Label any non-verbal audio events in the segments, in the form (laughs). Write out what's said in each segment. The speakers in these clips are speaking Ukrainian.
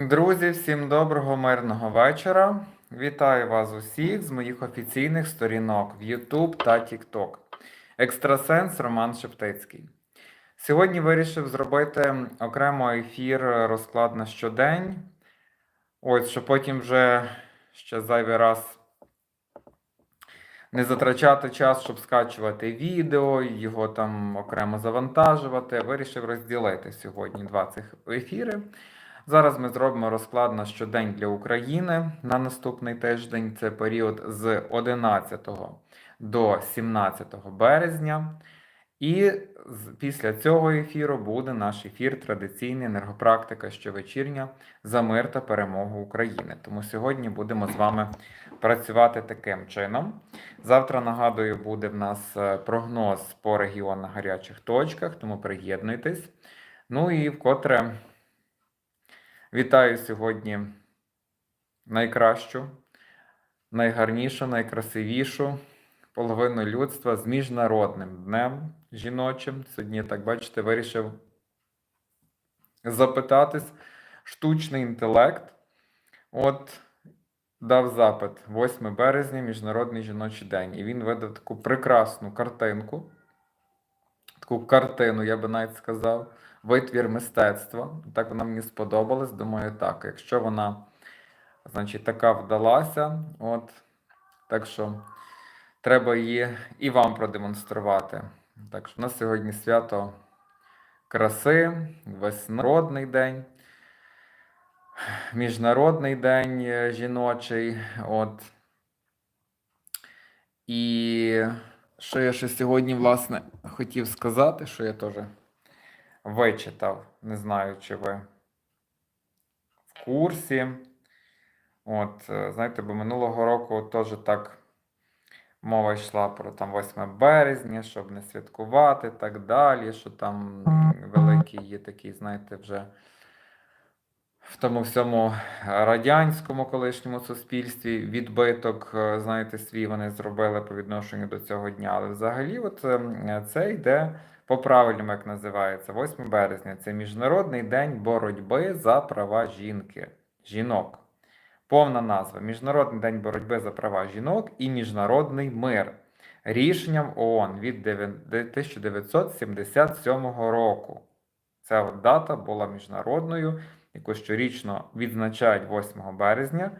Друзі, всім доброго мирного вечора. Вітаю вас усіх з моїх офіційних сторінок в YouTube та TikTok. Екстрасенс Роман Шептицький. Сьогодні вирішив зробити окремо ефір розклад на щодень. Ось, щоб потім вже ще зайвий раз не затрачати час, щоб скачувати відео, його там окремо завантажувати. Вирішив розділити сьогодні два цих ефіри. Зараз ми зробимо розклад на щодень для України на наступний тиждень. Це період з 11 до 17 березня. І після цього ефіру буде наш ефір традиційний енергопрактика щовечірня за мир та перемогу України. Тому сьогодні будемо з вами працювати таким чином. Завтра, нагадую, буде в нас е, прогноз по регіонах гарячих точках, тому приєднуйтесь. Ну і вкотре вітаю сьогодні найкращу, найгарнішу, найкрасивішу половину людства з міжнародним днем жіночим. Сьогодні, так бачите, вирішив запитатись штучний інтелект. От дав запит 8 березня, Міжнародний жіночий день. І він видав таку прекрасну картинку, таку картину, я би навіть сказав, витвір мистецтва. Так вона мені сподобалась. Думаю, так, якщо вона, значить, така вдалася, от, так що треба її і вам продемонструвати. Так що у нас сьогодні свято краси, веснородний день. Міжнародний день е, жіночий. От. І що я ще сьогодні, власне, хотів сказати, що я теж вичитав. Не знаю, чи ви в курсі. От, е, знаєте, бо минулого року теж так мова йшла про там 8 березня, щоб не святкувати і так далі, що там великий є такий, знаєте, вже в тому всьому радянському колишньому суспільстві відбиток, е, знаєте, свій вони зробили по відношенню до цього дня. Але взагалі, от е, це йде по правильному, як називається, 8 березня. Це Міжнародний день боротьби за права жінки, жінок. Повна назва Міжнародний день боротьби за права жінок і Міжнародний мир рішенням ООН від 1977 року. Ця дата була міжнародною, яку щорічно відзначають 8 березня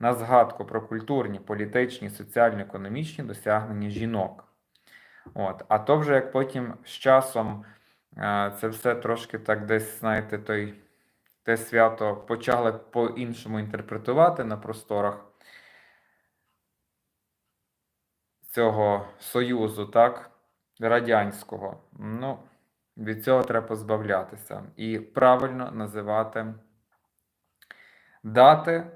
на згадку про культурні, політичні, соціально-економічні досягнення жінок. От. А то вже як потім з часом е, це все трошки так десь, знаєте, той, те свято почали по-іншому інтерпретувати на просторах цього союзу, так, радянського. Ну, від цього треба позбавлятися і правильно називати дати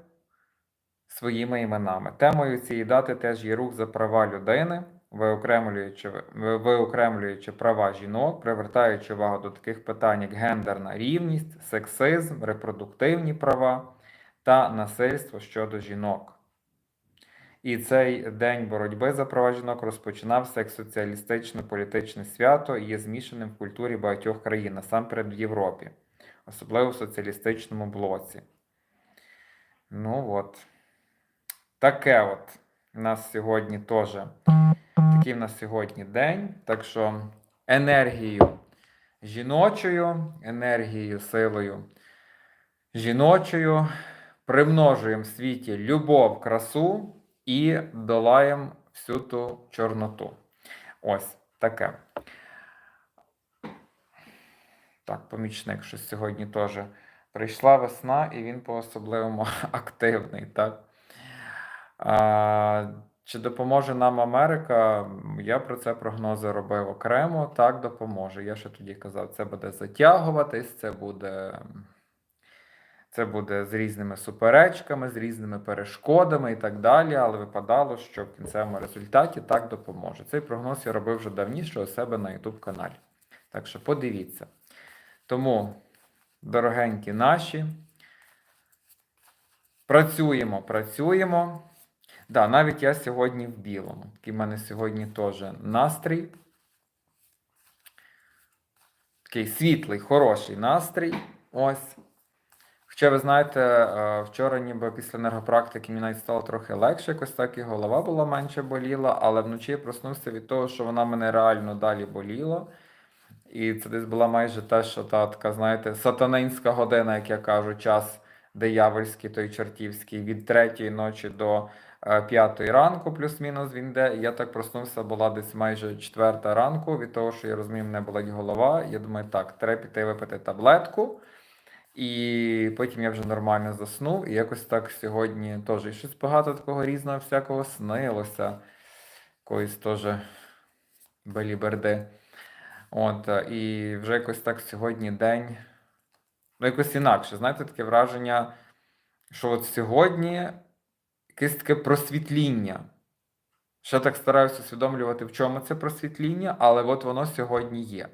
своїми іменами. Темою цієї дати теж є рух за права людини, виокремлюючи, виокремлюючи права жінок, привертаючи увагу до таких питань, як гендерна рівність, сексизм, репродуктивні права та насильство щодо жінок. І цей день боротьби за права жінок розпочинався як соціалістичне політичне свято і є змішаним в культурі багатьох країн, насамперед в Європі, особливо в соціалістичному блоці. Ну от. Таке от у нас сьогодні теж. Такий в нас сьогодні день. Так що енергією жіночою, енергією, силою жіночою примножуємо в світі любов, красу і долаємо всю ту чорноту. Ось таке. Так, помічник, що сьогодні теж прийшла весна, і він по-особливому (laughs) активний, так? А, чи допоможе нам Америка? Я про це прогнози робив окремо. Так, допоможе. Я ще тоді казав, це буде затягуватись, це буде. Це буде з різними суперечками, з різними перешкодами і так далі, але випадало, що в кінцевому результаті так допоможе. Цей прогноз я робив вже давніше у себе на YouTube каналі. Так що подивіться. Тому, дорогенькі наші, працюємо, працюємо. Да, навіть я сьогодні в білому. Такий в мене сьогодні теж настрій. Такий світлий, хороший настрій. Ось. Хоча, ви знаєте, е, вчора ніби після енергопрактики мені навіть стало трохи легше, якось так і голова була менше боліла, але вночі я проснувся від того, що вона мене реально далі боліла. І це десь була майже те, що та така, знаєте, сатанинська година, як я кажу, час диявольський, той чортівський, від третьої ночі до е, п'ятої ранку, плюс-мінус він йде. І я так проснувся, була десь майже четверта ранку, від того, що я розумію, мене болить голова. Я думаю, так, треба піти випити таблетку. І потім я вже нормально заснув. І якось так сьогодні теж щось багато такого різного всякого снилося. Якоїсь теж беліберди. От, е, і вже якось так сьогодні день. Ну, якось інакше. Знаєте, таке враження, що от сьогодні якесь таке просвітління. Ще так стараюся усвідомлювати, в чому це просвітління, але от воно сьогодні є.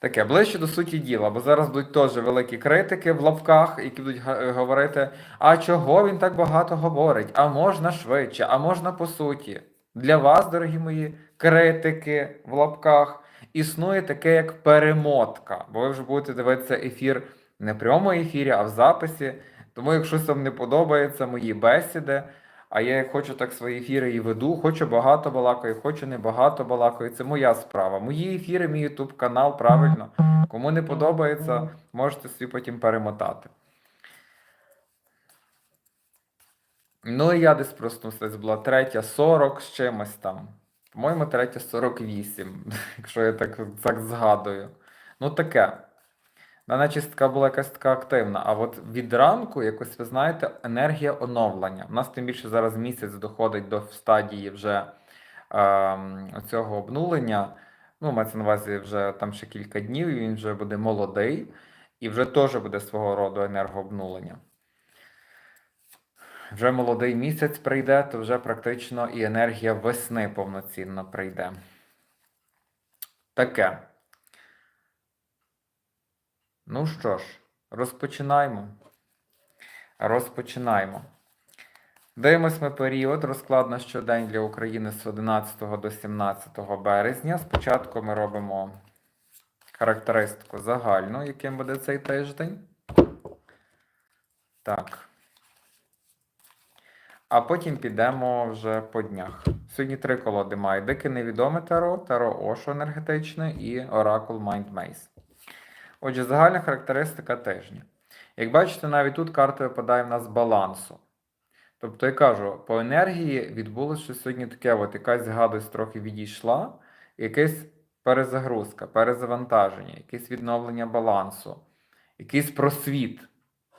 Таке, ближче до суті діла, бо зараз будуть теж великі критики в лапках, які будуть говорити: а чого він так багато говорить? А можна швидше, а можна по суті. Для вас, дорогі мої критики в лапках, існує таке, як перемотка, бо ви вже будете дивитися ефір не в прямому ефірі, а в записі. Тому, якщо вам не подобаються мої бесіди, а я як хочу так свої ефіри і веду, хочу багато балакаю, хочу не багато балакаю. Це моя справа. Мої ефіри, мій YouTube канал, правильно. Кому не подобається, можете собі потім перемотати. Ну і я десь проснувся, десь була третя 40 з чимось там. По-моєму, третя 48, (laughs) якщо я так, так згадую. Ну таке. Вона чистка була якась така активна. А от від ранку, якось ви знаєте, енергія оновлення. У нас тим більше зараз місяць доходить до стадії вже ем, цього обнулення. Ну, мається на увазі вже там ще кілька днів, і він вже буде молодий, і вже теж буде свого роду енергообнулення. Вже молодий місяць прийде, то вже практично і енергія весни повноцінно прийде. Таке. Ну що ж, розпочинаємо. Розпочинаємо. Дивимось ми період розклад на щодень для України з 11 до 17 березня. Спочатку ми робимо характеристику загальну, яким буде цей тиждень. Так. А потім підемо вже по днях. Сьогодні три колоди має. Дике невідоме Таро, Таро Ошо енергетичне і Оракул Maze. Отже, загальна характеристика тижня. Як бачите, навіть тут карта випадає в нас з балансу. Тобто, я кажу, по енергії відбулося щось сьогодні таке, от якась гадость трохи відійшла, якась перезагрузка, перезавантаження, якесь відновлення балансу, якийсь просвіт.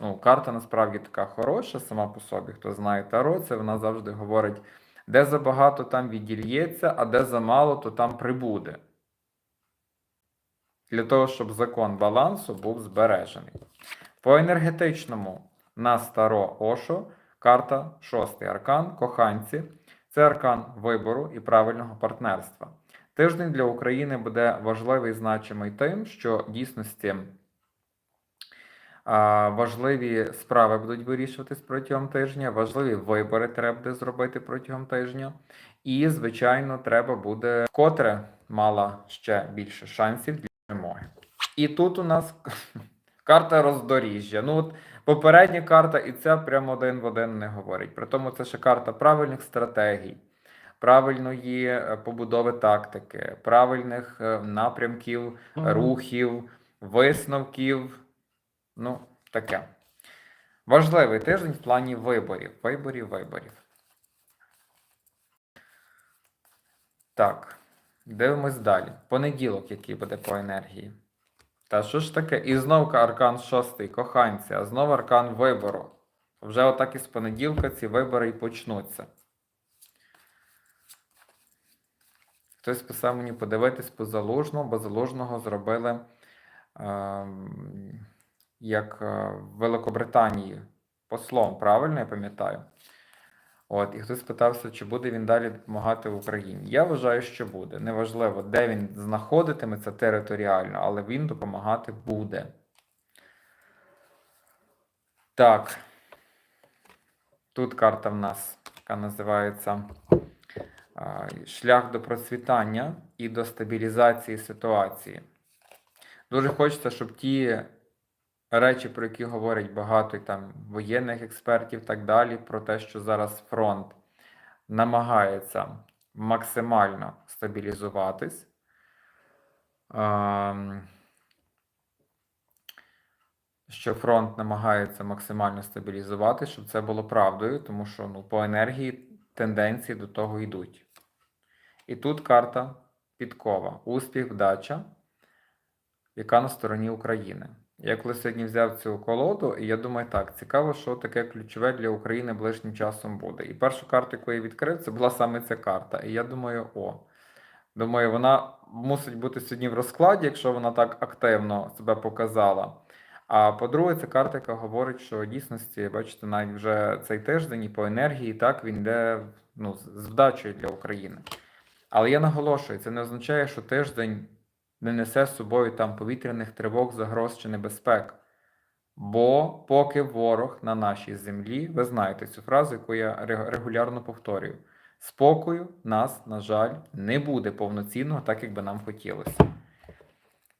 Ну, карта насправді така хороша сама по собі. Хто знає Таро, це вона завжди говорить, де забагато там відільється, а де замало, то там прибуде. Для того, щоб закон балансу був збережений. По енергетичному на Таро Ошо карта шостий аркан коханці. Це аркан вибору і правильного партнерства. Тиждень для України буде важливий і значимий тим, що в дійсності важливі справи будуть вирішуватись протягом тижня, важливі вибори треба буде зробити протягом тижня. І, звичайно, треба буде вкотре мала ще більше шансів перемоги. І тут у нас (laughs) карта роздоріжжя. Ну, от попередня карта, і ця прямо один в один не говорить. При тому це ще карта правильних стратегій, правильної е, побудови тактики, правильних е, напрямків, рухів, висновків. Ну, таке. Важливий тиждень в плані виборів. Виборів, виборів. Так, дивимось далі. Понеділок, який буде по енергії. Та що ж таке? І знову аркан шостий, коханці, а знову аркан вибору. Вже отак із понеділка ці вибори і почнуться. Хтось писав мені подивитись по залужному, бо залужного зробили е, як в Великобританії послом, правильно я пам'ятаю? От, і хтось питався, чи буде він далі допомагати Україні. Я вважаю, що буде. Неважливо, де він знаходитиметься територіально, але він допомагати буде. Так. Тут карта в нас, яка називається Шлях до процвітання і до стабілізації ситуації. Дуже хочеться, щоб ті речі, про які говорять багато там воєнних експертів, так далі, про те, що зараз фронт намагається максимально стабілізуватись. Ем, що фронт намагається максимально стабілізувати, щоб це було правдою, тому що ну, по енергії тенденції до того йдуть. І тут карта підкова, успіх, вдача, яка на стороні України. Я коли сьогодні взяв цю колоду, і я думаю, так, цікаво, що таке ключове для України ближнім часом буде. І першу карту, яку я відкрив, це була саме ця карта. І я думаю, о, думаю, вона мусить бути сьогодні в розкладі, якщо вона так активно себе показала. А по-друге, це карта, яка говорить, що в дійсності, бачите, навіть вже цей тиждень і по енергії, так, він йде ну, з вдачею для України. Але я наголошую, це не означає, що тиждень не несе з собою там повітряних тривог, загроз чи небезпек. Бо поки ворог на нашій землі, ви знаєте цю фразу, яку я регулярно повторюю: спокою нас, на жаль, не буде повноцінного, так як би нам хотілося.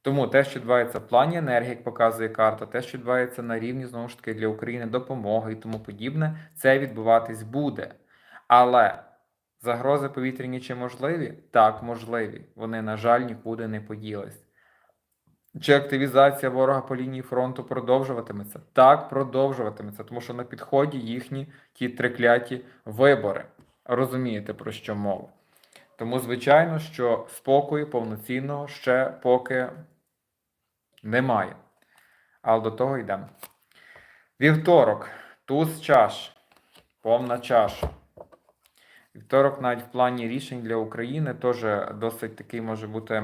Тому те, що відбувається в плані енергії, як показує карта, те, що відбувається на рівні знову ж таки для України допомоги і тому подібне, це відбуватись буде. Але загрози повітряні чи можливі? Так, можливі. Вони, на жаль, нікуди не поділись. Чи активізація ворога по лінії фронту продовжуватиметься? Так, продовжуватиметься, тому що на підході їхні ті трикляті вибори. Розумієте, про що мова? Тому, звичайно, що спокою повноцінного ще поки немає. Але до того йдемо. Вівторок, туз чаш, повна чаша. Вівторок, навіть в плані рішень для України, теж досить такий може бути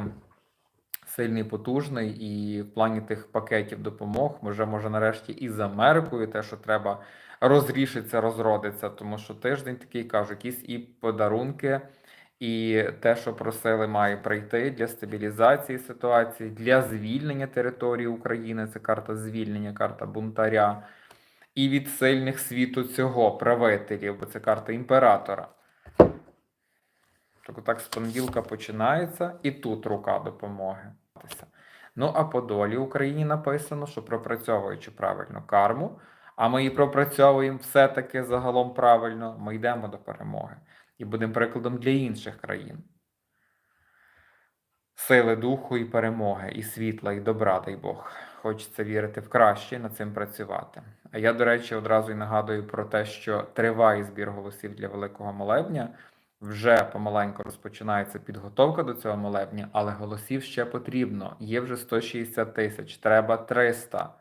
сильний, потужний, і в плані тих пакетів допомог, може, може нарешті і з Америкою те, що треба розрішиться, розродиться, тому що тиждень такий кажу, якісь і подарунки, і те, що просили, має прийти для стабілізації ситуації, для звільнення території України. Це карта звільнення, карта бунтаря, і від сильних світу цього правителів, бо це карта імператора. Тобто так з понеділка починається, і тут рука допомоги. Ну а по долі Україні написано, що пропрацьовуючи правильно карму, а ми її пропрацьовуємо все-таки загалом правильно, ми йдемо до перемоги і будемо прикладом для інших країн. Сили духу і перемоги, і світла, і добра, дай Бог. Хочеться вірити в краще і над цим працювати. А я, до речі, одразу й нагадую про те, що триває збір голосів для Великого Молебня. Вже помаленьку розпочинається підготовка до цього молебня, але голосів ще потрібно. Є вже 160 тисяч, треба 300.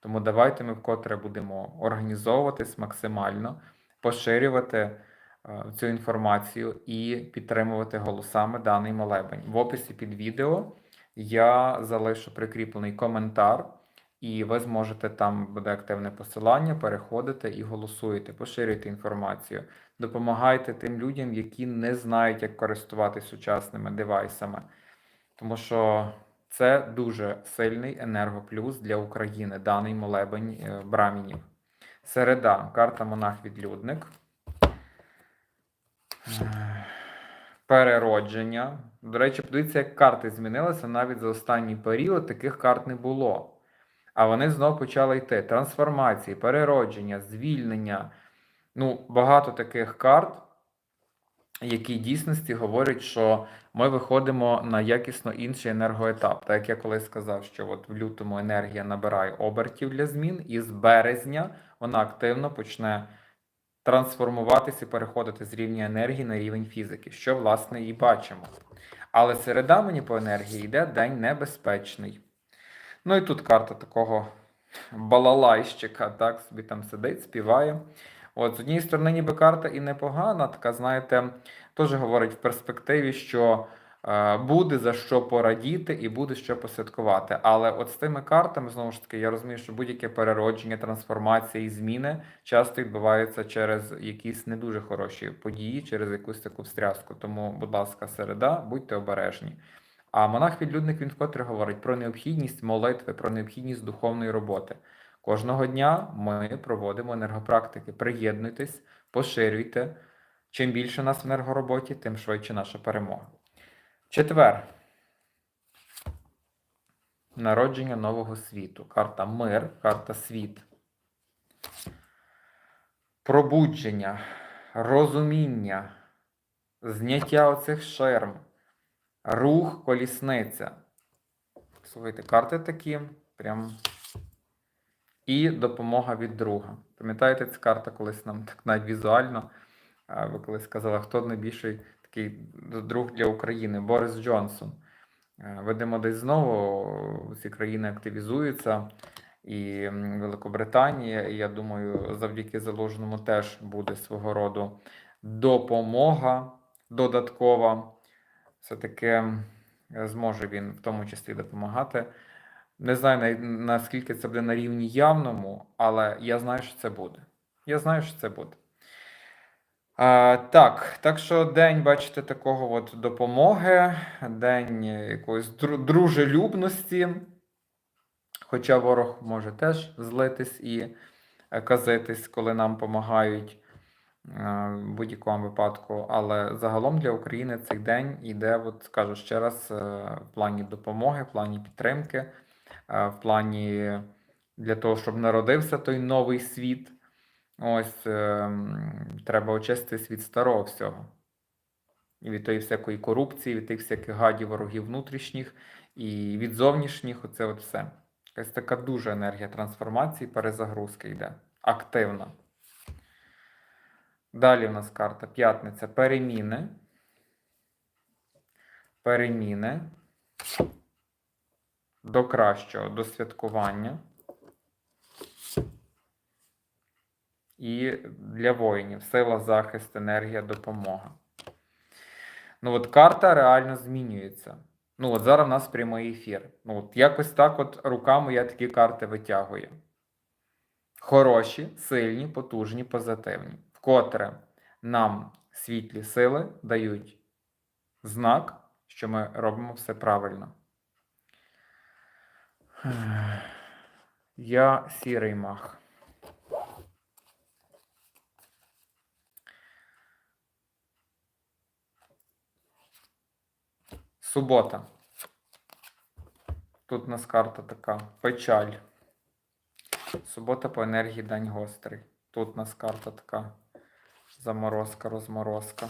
Тому давайте ми вкотре будемо організовуватись максимально, поширювати е, цю інформацію і підтримувати голосами даний молебень. В описі під відео я залишу прикріплений коментар, і ви зможете там буде активне посилання, переходите і голосуєте, поширюйте інформацію. Допомагайте тим людям, які не знають, як користуватися сучасними девайсами. Тому що це дуже сильний енергоплюс для України, даний молебень е, брамінів. Середа, карта монах-відлюдник. Е, Переродження. До речі, подивіться, як карти змінилися навіть за останній період таких карт не було. А вони знову почали йти. Трансформації, переродження, звільнення. Ну, багато таких карт, які в дійсності говорять, що ми виходимо на якісно інший енергоетап. Так як я колись сказав, що от в лютому енергія набирає обертів для змін, і з березня вона активно почне трансформуватися і переходити з рівня енергії на рівень фізики, що, власне, і бачимо. Але середа мені по енергії йде день небезпечний. Ну і тут карта такого балалайщика, так, собі там сидить, співає. От, з однієї сторони, ніби карта і непогана, така, знаєте, теж говорить в перспективі, що е, буде за що порадіти і буде що посвяткувати. Але от з тими картами, знову ж таки, я розумію, що будь-яке переродження, трансформація і зміни часто відбуваються через якісь не дуже хороші події, через якусь таку встряску. Тому, будь ласка, середа, будьте обережні. А монах-відлюдник він вкотре говорить про необхідність молитви, про необхідність духовної роботи. Кожного дня ми проводимо енергопрактики. Приєднуйтесь, поширюйте. Чим більше нас в енергороботі, тим швидше наша перемога. Четвер. Народження нового світу. Карта мир, карта світ. Пробудження, розуміння, зняття оцих шерм, рух, колісниця. Слухайте, карти такі, прям. І допомога від друга. Пам'ятаєте, ця карта колись нам так навіть візуально. Ви колись сказали, хто найбільший такий друг для України? Борис Джонсон. Е, Видимо, десь знову ці країни активізуються. І Великобританія, і я думаю, завдяки заложеному теж буде свого роду допомога додаткова. Все-таки зможе він в тому числі допомагати. Не знаю, наскільки це буде на рівні явному, але я знаю, що це буде. Я знаю, що це буде. А, так, так що день, бачите, такого от допомоги, день якоїсь дружелюбності. Хоча ворог може теж злитись і е, казитись, коли нам допомагають в будь-якому випадку. Але загалом для України цей день йде, от скажу ще раз, е, в плані допомоги, в плані підтримки, е, в плані для того, щоб народився той новий світ. Ось е, треба очиститись від старого всього. І від тої всякої корупції, від тих всяких гадів, ворогів внутрішніх і від зовнішніх, оце от все. Якась така дуже енергія трансформації, перезагрузки йде. Активна. Далі в нас карта п'ятниця. Переміни. Переміни. До кращого, до святкування. І для воїнів сила, захист, енергія, допомога. Ну, от карта реально змінюється. Ну, от зараз в нас прямий ефір. Ну, от якось так, от руками я такі карти витягую. Хороші, сильні, потужні, позитивні. Вкотре нам світлі сили дають знак, що ми робимо все правильно. Я сірий мах. Субота. Тут у нас карта така. Печаль. Субота по енергії день гострий. Тут у нас карта така. Заморозка, розморозка.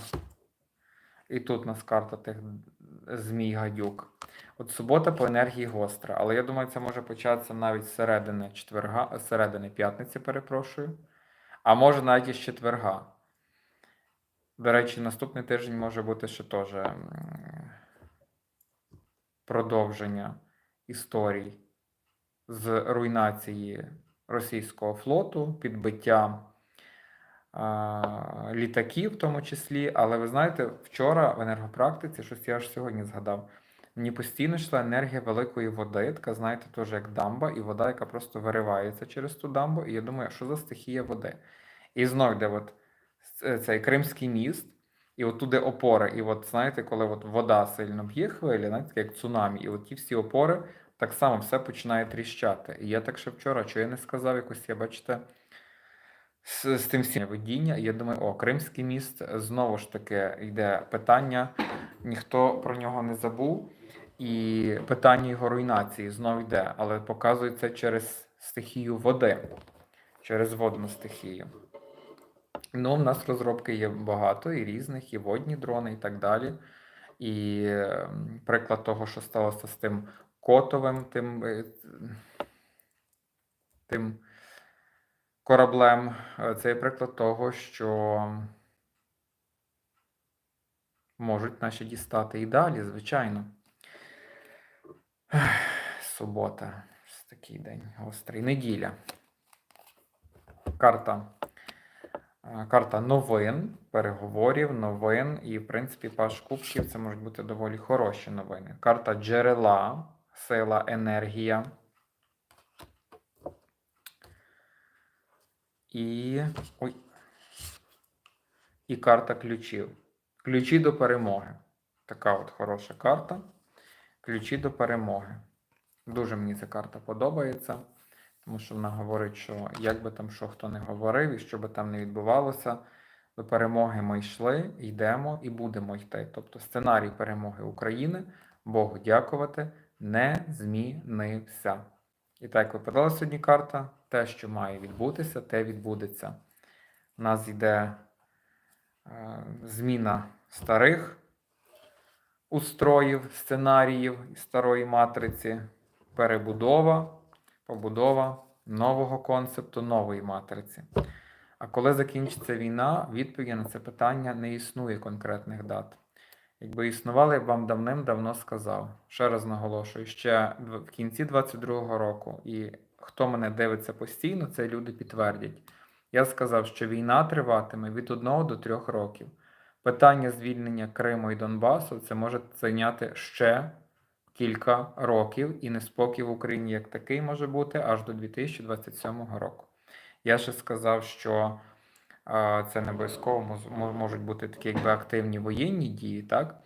І тут у нас карта тих змій гадюк. От субота по енергії гостра. Але я думаю, це може початися навіть з середини четверга, середини п'ятниці, перепрошую. А може навіть із четверга. До речі, наступний тиждень може бути ще теж продовження історій з руйнації російського флоту, підбиття літаків, в тому числі. Але ви знаєте, вчора в енергопрактиці, щось я аж сьогодні згадав, мені постійно йшла енергія великої води, така, знаєте, теж як дамба, і вода, яка просто виривається через ту дамбу. І я думаю, що за стихія води? І знов йде от цей Кримський міст, і от туди опори. І от знаєте, коли от вода сильно б'є хвилі, знаєте, як цунамі, і от ті всі опори так само все починає тріщати. І я так ще вчора, що я не сказав, якось я бачите. З, з тим всім видіння, я думаю, о, Кримський міст знову ж таки йде питання, ніхто про нього не забув, і питання його руйнації знову йде, але показується через стихію води, через водну стихію. Ну, в нас розробки є багато, і різних, і водні дрони, і так далі. І ем, приклад того, що сталося з тим котовим, тим, е, тим кораблем, е, це є приклад того, що можуть наші дістати і далі, звичайно. Субота. Такий день гострий. Неділя. Карта. Е, Карта новин, переговорів, новин, і, в принципі, паш кубків це можуть бути доволі хороші новини. Карта джерела, сила, енергія. І. Ой. І карта ключів. Ключі до перемоги. Така от хороша карта. Ключі до перемоги. Дуже мені ця карта подобається. Тому що вона говорить, що як би там що хто не говорив і що би там не відбувалося, до перемоги ми йшли, йдемо і будемо йти. Тобто сценарій перемоги України, Богу дякувати, не змінився. І так, випадала сьогодні карта. Те, що має відбутися, те відбудеться. У нас йде е, зміна старих устроїв, сценаріїв старої матриці, перебудова, побудова нового концепту нової матриці. А коли закінчиться війна, відповіді на це питання не існує конкретних дат. Якби існували, я вам давним-давно сказав. Ще раз наголошую, ще в кінці 22-го року, і хто мене дивиться постійно, це люди підтвердять. Я сказав, що війна триватиме від 1 до 3 років. Питання звільнення Криму і Донбасу це може зайняти ще кілька років, і неспокій в Україні як такий може бути аж до 2027 року. Я ще сказав, що це не обов'язково можуть бути такі якби активні воєнні дії, так?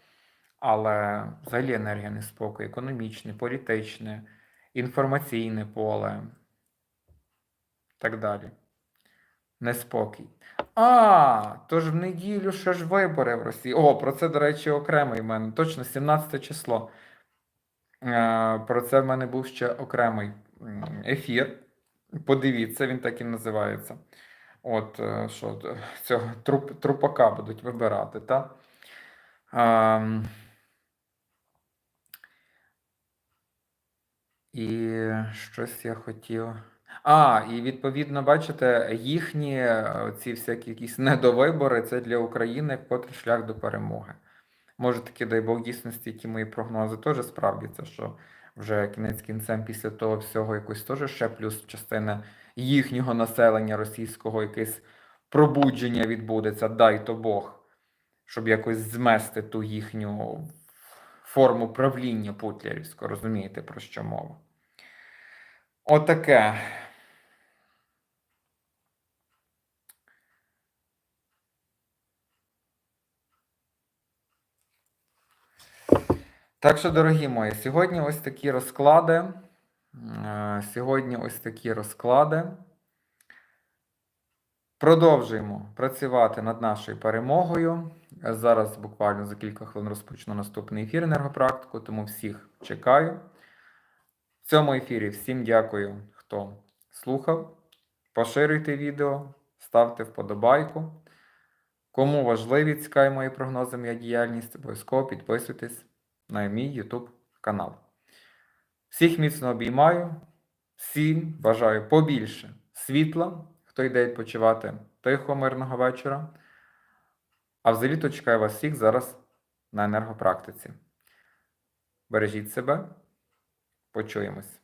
Але взагалі енергія неспокою, економічне, політичне, інформаційне поле, так далі. Неспокій. А, тож в неділю ще ж вибори в Росії. О, про це, до речі, окремий в мене. Точно 17 число. Е, Про це в мене був ще окремий ефір. Подивіться, він так і називається. От, е, що т- (laughs) цього труп, трупака будуть вибирати, так? Ем, І щось я хотів. А, і відповідно, бачите, їхні е, ці всякі якісь недовибори це для України котрий шлях до перемоги. Може таки, дай Бог дійсності, ті мої прогнози теж справдяться, що вже кінець кінцем після того всього якось теж ще плюс частина їхнього населення російського якесь пробудження відбудеться, дай то Бог, щоб якось змести ту їхню форму правління путлярівського. Розумієте, про що мова? Отаке. Так що, дорогі мої, сьогодні ось такі розклади. Е, Сьогодні ось такі розклади. Продовжуємо працювати над нашою перемогою. Зараз буквально за кілька хвилин розпочну наступний ефір енергопрактику, тому всіх чекаю. В цьому ефірі всім дякую, хто слухав. Поширюйте відео, ставте вподобайку. Кому важливі цікаві мої прогнози, моя діяльність, обов'язково підписуйтесь на мій YouTube канал. Всіх міцно обіймаю, всім бажаю побільше світла, хто йде відпочивати тихого мирного вечора. А взагалі то чекаю вас всіх зараз на енергопрактиці. Бережіть себе, почуємось.